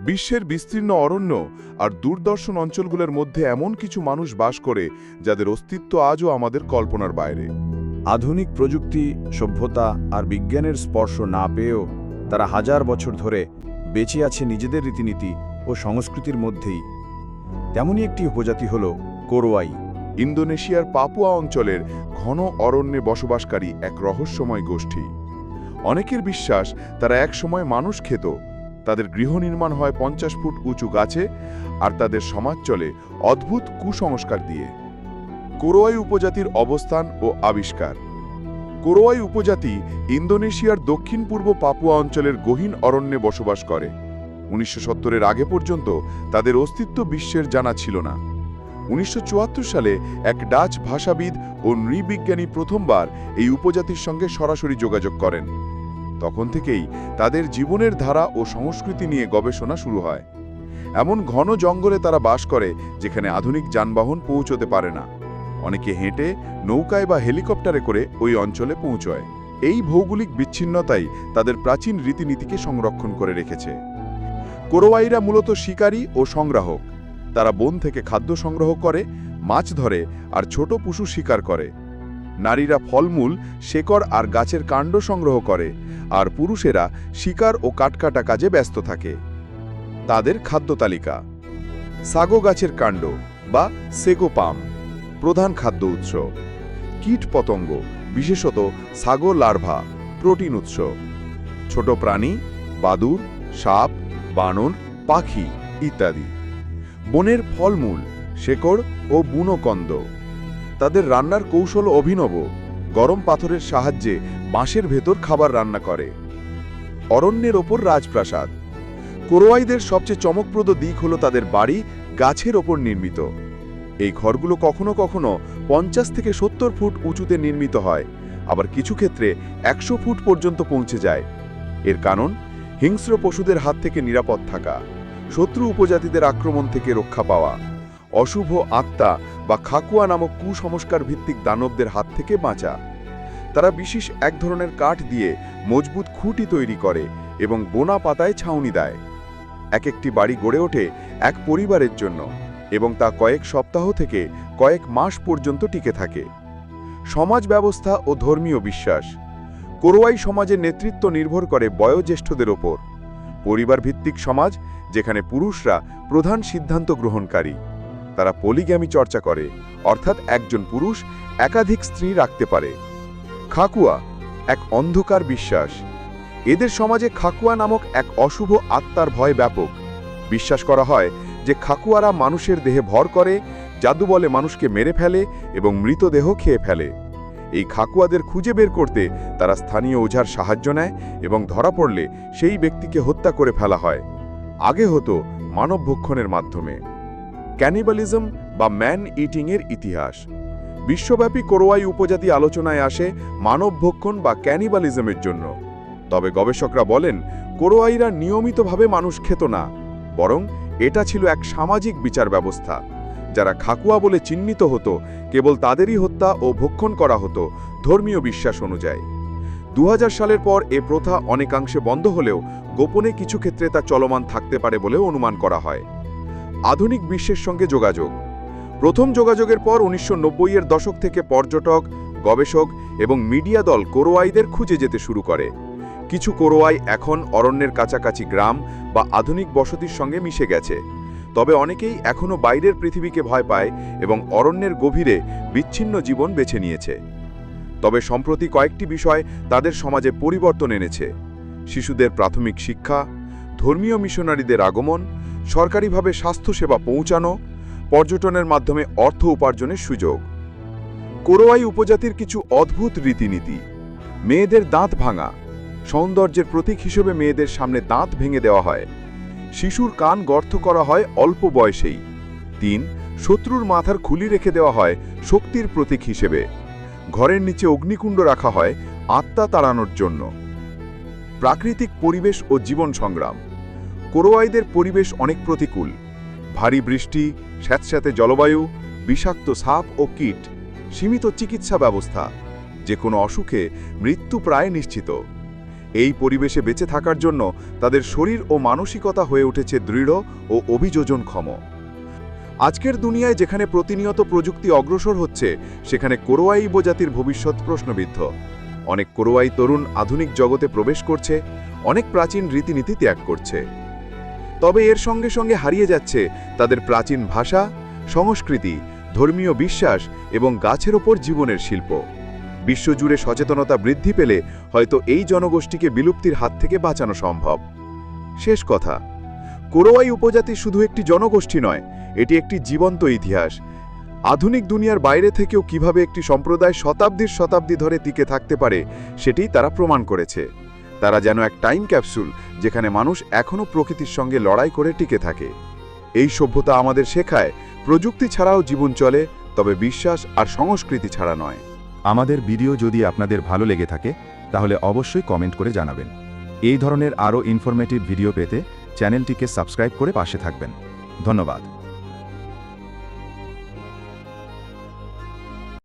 বিশ্বের বিস্তীর্ণ অরণ্য আর দূরদর্শন অঞ্চলগুলোর মধ্যে এমন কিছু মানুষ বাস করে যাদের অস্তিত্ব আজও আমাদের কল্পনার বাইরে। আধুনিক প্রযুক্তি, সভ্যতা আর বিজ্ঞানের স্পর্শ না পেয়েও তারা হাজার বছর ধরে বেঁচে আছে নিজেদের রীতিনীতি ও সংস্কৃতির মধ্যেই। তেমনই একটি উপজাতি হল কোরোয়াই ইন্দোনেশিয়ার পাপুয়া অঞ্চলের ঘন অরণ্যে বসবাসকারী এক রহস্যময় গোষ্ঠী। অনেকের বিশ্বাস তারা একসময় মানুষ খেত তাদের গৃহ নির্মাণ হয় পঞ্চাশ ফুট উঁচু গাছে আর তাদের সমাজ চলে অদ্ভুত কুসংস্কার দিয়ে। কোরোয়াই উপজাতির অবস্থান ও আবিষ্কার। কোরোয়াই উপজাতি ইন্দোনেশিয়ার দক্ষিণ পূর্ব পাপুয়া অঞ্চলের গহীন অরণ্যে বসবাস করে। উনিশশো সত্তরের আগে পর্যন্ত তাদের অস্তিত্ব বিশ্বের জানা ছিল না। উনিশশো চুয়াত্তর সালে এক ডাচ ভাষাবিদ ও নৃবিজ্ঞানী প্রথমবার এই উপজাতির সঙ্গে সরাসরি যোগাযোগ করেন। তখন থেকেই তাদের জীবনের ধারা ও সংস্কৃতি নিয়ে গবেষণা শুরু হয়। এমন ঘন জঙ্গলে তারা বাস করে, যেখানে আধুনিক যানবাহন পৌঁছতে পারে না। অনেকে হেঁটে, নৌকায় বা হেলিকপ্টারে করে ওই অঞ্চলে পৌঁছয়। এই ভৌগোলিক বিচ্ছিন্নতাই তাদের প্রাচীন রীতিনীতিকে সংরক্ষণ করে রেখেছে। কোরোয়াইরা মূলত শিকারী ও সংগ্রাহক। তারা বন থেকে খাদ্য সংগ্রহ করে, মাছ ধরে আর ছোট পশু শিকার করে। নারীরা ফলমূল, শেকড় আর গাছের কাণ্ড সংগ্রহ করে, আর পুরুষেরা শিকার ও কাটকাটা কাজে ব্যস্ত থাকে। তাদের খাদ্য তালিকা। সাগো গাছের কাণ্ড বা সেগো পাম, প্রধান খাদ্য উৎস। কীট পতঙ্গ, বিশেষত সাগো লার্ভা, প্রোটিন উৎস। ছোট প্রাণী, বাদুর, সাপ, বানর, পাখি ইত্যাদি। বনের ফলমূল, শেকড় ও বুনোকন্দ তাদের রান্নার কৌশল অভিনব। গরম পাথরের সাহায্যে বাঁশের ভেতর খাবার রান্না করে। অরণ্যের ওপর রাজপ্রাসাদ। কোরোয়াইদের সবচেয়ে চমকপ্রদ দিক হল তাদের বাড়ি গাছের ওপর নির্মিত। এই ঘরগুলো কখনো কখনো পঞ্চাশ থেকে সত্তর ফুট উঁচুতে নির্মিত হয়, আবার কিছু ক্ষেত্রে একশো ফুট পর্যন্ত পৌঁছে যায়। এর কারণ, হিংস্র পশুদের হাত থেকে নিরাপদ থাকা, শত্রু উপজাতিদের আক্রমণ থেকে রক্ষা পাওয়া। অশুভ আত্মা বা খাকুয়া নামক কুসংস্কার ভিত্তিক দানবদের হাত থেকে বাঁচা। তারা বিশেষ এক ধরনের কাঠ দিয়ে মজবুত খুঁটি তৈরি করে এবং বোনা পাতায় ছাউনি দেয়। এক একটি বাড়ি গড়ে ওঠে এক পরিবারের জন্য এবং তা কয়েক সপ্তাহ থেকে কয়েক মাস পর্যন্ত টিকে থাকে। সমাজ ব্যবস্থা ও ধর্মীয় বিশ্বাস। কোরোয়াই সমাজের নেতৃত্ব নির্ভর করে বয়োজ্যেষ্ঠদের ওপর। পরিবার ভিত্তিক সমাজ, যেখানে পুরুষরা প্রধান সিদ্ধান্ত গ্রহণকারী। তারা পলিগ্যামি চর্চা করে, অর্থাৎ একজন পুরুষ একাধিক স্ত্রী রাখতে পারে। খাকুয়া, এক অন্ধকার বিশ্বাস। এদের সমাজে খাকুয়া নামক এক অশুভ আত্মার ভয় ব্যাপক। বিশ্বাস করা হয় যে খাকুয়ারা মানুষের দেহে ভর করে, জাদু বলে মানুষকে মেরে ফেলে এবং মৃতদেহ খেয়ে ফেলে। এই খাকুয়াদের খুঁজে বের করতে তারা স্থানীয় ওঝার সাহায্য নেয় এবং ধরা পড়লে সেই ব্যক্তিকে হত্যা করে ফেলা হয়। আগে হতো মানব ভক্ষণের মাধ্যমে। ক্যানিবালিজম বা ম্যান ইটিংয়ের ইতিহাস। বিশ্বব্যাপী কোরোয়াই উপজাতি আলোচনায় আসে মানব ভক্ষণ বা ক্যানিবালিজমের জন্য। তবে গবেষকরা বলেন, কোরোয়াইরা নিয়মিতভাবে মানুষ খেত না, বরং এটা ছিল এক সামাজিক বিচার ব্যবস্থা, যারা খাকুয়া বলে চিহ্নিত হতো, কেবল তাদেরই হত্যা ও ভক্ষণ করা হতো ধর্মীয় বিশ্বাস অনুযায়ী। দু হাজার সালের পর এ প্রথা অনেকাংশে বন্ধ হলেও গোপনে কিছু ক্ষেত্রে তা চলমান থাকতে পারে বলেও অনুমান করা হয়। আধুনিক বিশ্বের সঙ্গে যোগাযোগ। প্রথম যোগাযোগের পর উনিশশো এর দশক থেকে পর্যটক, গবেষক এবং মিডিয়া দল কোরোয়াইদের খুঁজে যেতে শুরু করে। কিছু কোরোয়াই এখন অরণ্যের কাছাকাছি গ্রাম বা আধুনিক বসতির সঙ্গে মিশে গেছে। তবে অনেকেই এখনও বাইরের পৃথিবীকে ভয় পায় এবং অরণ্যের গভীরে বিচ্ছিন্ন জীবন বেছে নিয়েছে। তবে সম্প্রতি কয়েকটি বিষয় তাদের সমাজে পরিবর্তন এনেছে। শিশুদের প্রাথমিক শিক্ষা, ধর্মীয় মিশনারিদের আগমন সরকারিভাবে স্বাস্থ্যসেবা পৌঁছানো, পর্যটনের মাধ্যমে অর্থ উপার্জনের সুযোগ। কোরোয়াই উপজাতির কিছু অদ্ভুত রীতিনীতি। মেয়েদের দাঁত ভাঙা, সৌন্দর্যের প্রতীক হিসেবে মেয়েদের সামনে দাঁত ভেঙে দেওয়া হয়। শিশুর কান গর্ত করা হয় অল্প বয়সেই। তিন, শত্রুর মাথার খুলি রেখে দেওয়া হয় শক্তির প্রতীক হিসেবে। ঘরের নিচে অগ্নিকুণ্ড রাখা হয় আত্মা তাড়ানোর জন্য। প্রাকৃতিক পরিবেশ ও জীবন সংগ্রাম। কোরোয়াইদের পরিবেশ অনেক প্রতিকূল। ভারী বৃষ্টি, স্যাঁতস্যাঁতে জলবায়ু, বিষাক্ত সাপ ও কীট, সীমিত চিকিৎসা ব্যবস্থা, যে কোনো অসুখে মৃত্যু প্রায় নিশ্চিত। এই পরিবেশে বেঁচে থাকার জন্য তাদের শরীর ও মানসিকতা হয়ে উঠেছে দৃঢ় ও অভিযোজনক্ষম। আজকের দুনিয়ায় যেখানে প্রতিনিয়ত প্রযুক্তি অগ্রসর হচ্ছে, সেখানে কোরোয়াই উপজাতির ভবিষ্যৎ প্রশ্নবিদ্ধ। অনেক কোরোয়াই তরুণ আধুনিক জগতে প্রবেশ করছে, অনেক প্রাচীন রীতিনীতি ত্যাগ করছে। তবে এর সঙ্গে সঙ্গে হারিয়ে যাচ্ছে তাদের প্রাচীন ভাষা, সংস্কৃতি, ধর্মীয় বিশ্বাস এবং গাছের ওপর জীবনের শিল্প। বিশ্বজুড়ে সচেতনতা বৃদ্ধি পেলে হয়তো এই জনগোষ্ঠীকে বিলুপ্তির হাত থেকে বাঁচানো সম্ভব। শেষ কথা, কোরোয়াই উপজাতি শুধু একটি জনগোষ্ঠী নয়, এটি একটি জীবন্ত ইতিহাস। আধুনিক দুনিয়ার বাইরে থেকেও কীভাবে একটি সম্প্রদায় শতাব্দীর শতাব্দী ধরে টিকে থাকতে পারে সেটি তারা প্রমাণ করেছে। তারা যেন এক টাইম ক্যাপসুল যেখানে মানুষ এখনও প্রকৃতির সঙ্গে লড়াই করে টিকে থাকে। এই সভ্যতা আমাদের শেখায়, প্রযুক্তি ছাড়াও জীবন চলে, তবে বিশ্বাস আর সংস্কৃতি ছাড়া নয়। আমাদের ভিডিও যদি আপনাদের ভালো লেগে থাকে, তাহলে অবশ্যই কমেন্ট করে জানাবেন। এই ধরনের আরও ইনফরমেটিভ ভিডিও পেতে চ্যানেলটিকে সাবস্ক্রাইব করে পাশে থাকবেন। ধন্যবাদ।